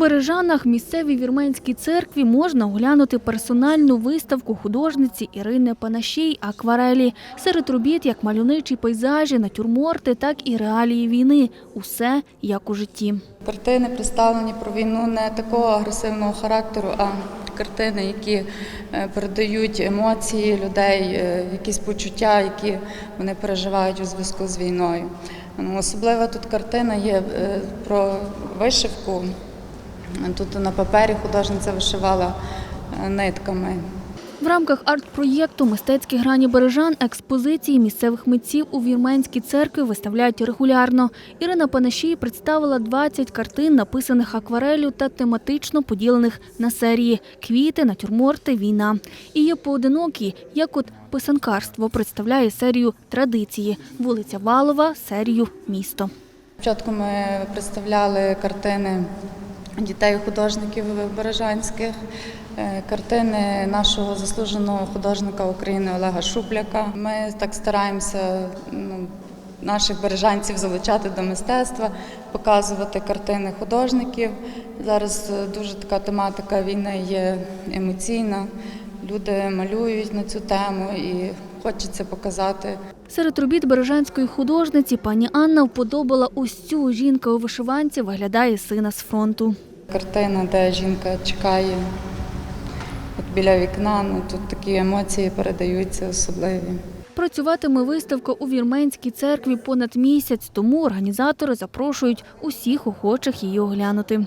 Бережанах місцевій вірменській церкві можна оглянути персональну виставку художниці Ірини Панащій «Акварелі». Серед робіт як мальовничі пейзажі, натюрморти, так і реалії війни. Усе як у житті. Картини представлені про війну не такого агресивного характеру, а картини, які е, передають емоції людей, е, якісь почуття, які вони переживають у зв'язку з війною. Особлива тут картина є е, про вишивку. Тут на папері художниця вишивала е, нитками. В рамках арт-проєкту Мистецькі грані Бережан експозиції місцевих митців у вірменській церкві виставляють регулярно. Ірина Панашій представила 20 картин, написаних акварелю та тематично поділених на серії квіти, натюрморти, війна. І є поодинокі, як от писанкарство представляє серію традиції, вулиця Валова, серію місто. Спочатку ми представляли картини дітей-художників бережанських, е, картини нашого заслуженого художника України Олега Шупляка. Ми так стараємося ну, наших бережанців залучати до мистецтва, показувати картини художників. Зараз е, дуже така тематика війни є емоційна. Люди малюють на цю тему і хочеться показати Серед робіт бережанської художниці пані Анна вподобала ось цю жінка у вишиванці виглядає сина з фронту. Картина, де жінка чекає от біля вікна. Ну тут такі емоції передаються особливі. Працюватиме виставка у вірменській церкві понад місяць, тому організатори запрошують усіх охочих її оглянути.